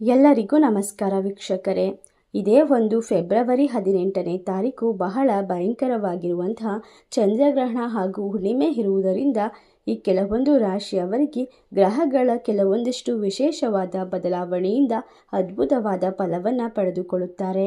ಎಲ್ಲರಿಗೂ ನಮಸ್ಕಾರ ವೀಕ್ಷಕರೇ. ಇದೇ ಒಂದು ಫೆಬ್ರವರಿ ಹದಿನೆಂಟನೇ ತಾರೀಕು ಬಹಳ ಭಯಂಕರವಾಗಿರುವಂತಹ ಚಂದ್ರಗ್ರಹಣ ಹಾಗೂ ಹುಣ್ಣಿಮೆ ಇರುವುದರಿಂದ ಈ ಕೆಲವೊಂದು ರಾಶಿಯವರಿಗೆ ಗ್ರಹಗಳ ಕೆಲವೊಂದಿಷ್ಟು ವಿಶೇಷವಾದ ಬದಲಾವಣೆಯಿಂದ ಅದ್ಭುತವಾದ ಫಲವನ್ನು ಪಡೆದುಕೊಳ್ಳುತ್ತಾರೆ.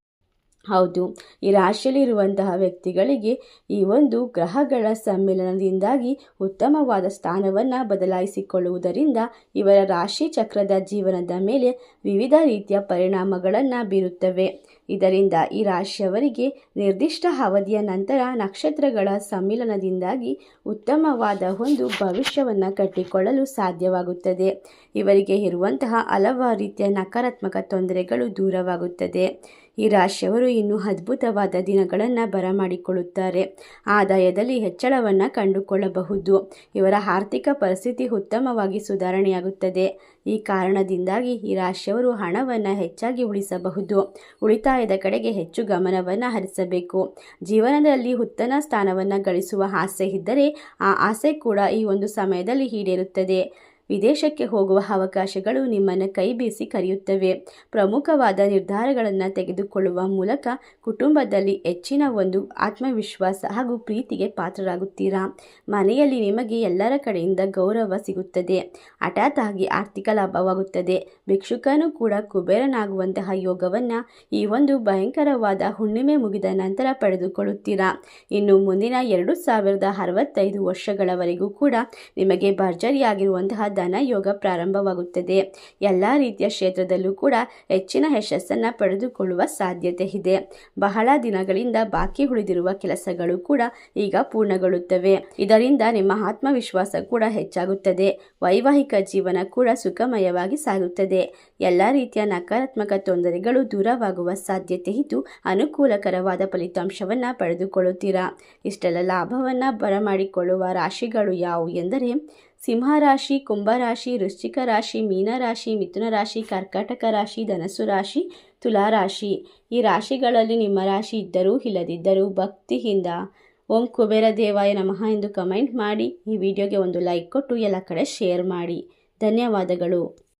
ಹೌದು. ಈ ರಾಶಿಯಲ್ಲಿರುವಂತಹ ವ್ಯಕ್ತಿಗಳಿಗೆ ಈ ಒಂದು ಗ್ರಹಗಳ ಸಮ್ಮಿಲನದಿಂದಾಗಿ ಉತ್ತಮವಾದ ಸ್ಥಾನವನ್ನು ಬದಲಾಯಿಸಿಕೊಳ್ಳುವುದರಿಂದ ಇವರ ರಾಶಿ ಚಕ್ರದ ಜೀವನದ ಮೇಲೆ ವಿವಿಧ ರೀತಿಯ ಪರಿಣಾಮಗಳನ್ನು ಬೀರುತ್ತವೆ. ಇದರಿಂದ ಈ ರಾಶಿಯವರಿಗೆ ನಿರ್ದಿಷ್ಟ ಅವಧಿಯ ನಂತರ ನಕ್ಷತ್ರಗಳ ಸಮ್ಮಿಲನದಿಂದಾಗಿ ಉತ್ತಮವಾದ ಒಂದು ಭವಿಷ್ಯವನ್ನು ಕಟ್ಟಿಕೊಳ್ಳಲು ಸಾಧ್ಯವಾಗುತ್ತದೆ. ಇವರಿಗೆ ಇರುವಂತಹ ಹಲವಾರು ರೀತಿಯ ನಕಾರಾತ್ಮಕ ತೊಂದರೆಗಳು ದೂರವಾಗುತ್ತದೆ. ಈ ರಾಶಿಯವರು ಇನ್ನು ಅದ್ಭುತವಾದ ದಿನಗಳನ್ನು ಬರಮಾಡಿಕೊಳ್ಳುತ್ತಾರೆ. ಆದಾಯದಲ್ಲಿ ಹೆಚ್ಚಳವನ್ನು ಕಂಡುಕೊಳ್ಳಬಹುದು. ಇವರ ಆರ್ಥಿಕ ಪರಿಸ್ಥಿತಿ ಉತ್ತಮವಾಗಿ ಸುಧಾರಣೆಯಾಗುತ್ತದೆ. ಈ ಕಾರಣದಿಂದಾಗಿ ಈ ರಾಶಿಯವರು ಹಣವನ್ನು ಹೆಚ್ಚಾಗಿ ಉಳಿಸಬಹುದು. ಉಳಿತಾಯದ ಕಡೆಗೆ ಹೆಚ್ಚು ಗಮನವನ್ನು ಹರಿಸಬೇಕು. ಜೀವನದಲ್ಲಿ ಉತ್ತಮ ಸ್ಥಾನವನ್ನು ಗಳಿಸುವ ಆಸೆ ಇದ್ದರೆ ಆ ಆಸೆ ಕೂಡ ಈ ಒಂದು ಸಮಯದಲ್ಲಿ ಈಡೇರುತ್ತದೆ. ವಿದೇಶಕ್ಕೆ ಹೋಗುವ ಅವಕಾಶಗಳು ನಿಮ್ಮನ್ನು ಕೈ ಬೀಸಿ ಕರೆಯುತ್ತವೆ. ಪ್ರಮುಖವಾದ ನಿರ್ಧಾರಗಳನ್ನು ತೆಗೆದುಕೊಳ್ಳುವ ಮೂಲಕ ಕುಟುಂಬದಲ್ಲಿ ಹೆಚ್ಚಿನ ಒಂದು ಆತ್ಮವಿಶ್ವಾಸ ಹಾಗೂ ಪ್ರೀತಿಗೆ ಪಾತ್ರರಾಗುತ್ತೀರಾ? ಮನೆಯಲ್ಲಿ ನಿಮಗೆ ಎಲ್ಲರ ಕಡೆಯಿಂದ ಗೌರವ ಸಿಗುತ್ತದೆ. ಹಠಾತ್ ಆಗಿ ಆರ್ಥಿಕ ಲಾಭವಾಗುತ್ತದೆ. ಭಿಕ್ಷುಕನು ಕೂಡ ಕುಬೇರನಾಗುವಂತಹ ಯೋಗವನ್ನು ಈ ಒಂದು ಭಯಂಕರವಾದ ಹುಣ್ಣಿಮೆ ಮುಗಿದ ನಂತರ ಪಡೆದುಕೊಳ್ಳುತ್ತೀರಾ? ಇನ್ನು ಮುಂದಿನ ಎರಡು ಸಾವಿರದ ಅರವತ್ತೈದು ವರ್ಷಗಳವರೆಗೂ ಕೂಡ ನಿಮಗೆ ಭರ್ಜರಿಯಾಗಿರುವಂತಹ ಧನ ಯೋಗ ಪ್ರಾರಂಭವಾಗುತ್ತದೆ. ಎಲ್ಲ ರೀತಿಯ ಕ್ಷೇತ್ರದಲ್ಲೂ ಕೂಡ ಹೆಚ್ಚಿನ ಯಶಸ್ಸನ್ನು ಪಡೆದುಕೊಳ್ಳುವ ಸಾಧ್ಯತೆ ಇದೆ. ಬಹಳ ದಿನಗಳಿಂದ ಬಾಕಿ ಉಳಿದಿರುವ ಕೆಲಸಗಳು ಕೂಡ ಈಗ ಪೂರ್ಣಗೊಳ್ಳುತ್ತವೆ. ಇದರಿಂದ ನಿಮ್ಮ ಆತ್ಮವಿಶ್ವಾಸ ಕೂಡ ಹೆಚ್ಚಾಗುತ್ತದೆ. ವೈವಾಹಿಕ ಜೀವನ ಕೂಡ ಸುಖಮಯವಾಗಿ ಸಾಗುತ್ತದೆ. ಎಲ್ಲ ರೀತಿಯ ನಕಾರಾತ್ಮಕ ತೊಂದರೆಗಳು ದೂರವಾಗುವ ಸಾಧ್ಯತೆ ಇದ್ದು ಅನುಕೂಲಕರವಾದ ಫಲಿತಾಂಶವನ್ನು ಪಡೆದುಕೊಳ್ಳುತ್ತೀರಾ? ಇಷ್ಟೆಲ್ಲ ಲಾಭವನ್ನು ಬರಮಾಡಿಕೊಳ್ಳುವ ರಾಶಿಗಳು ಯಾವುವು ಎಂದರೆ ಸಿಂಹರಾಶಿ, ಕುಂಭರಾಶಿ ವೃಶ್ಚಿಕ ರಾಶಿ ಮೀನರಾಶಿ ಮಿಥುನ ರಾಶಿ ಕರ್ಕಾಟಕ ರಾಶಿ, ಧನಸ್ಸು ರಾಶಿ, ತುಲಾರಾಶಿ. ಈ ರಾಶಿಗಳಲ್ಲಿ ನಿಮ್ಮ ರಾಶಿ ಇದ್ದರೂ ಇಲ್ಲದಿದ್ದರೂ ಭಕ್ತಿಯಿಂದ ಓಂ ಕುಬೇರ ದೇವಾಯ ನಮಃ ಎಂದು ಕಮೆಂಟ್ ಮಾಡಿ. ಈ ವಿಡಿಯೋಗೆ ಒಂದು ಲೈಕ್ ಕೊಟ್ಟು ಎಲ್ಲ ಕಡೆ ಶೇರ್ ಮಾಡಿ. ಧನ್ಯವಾದಗಳು.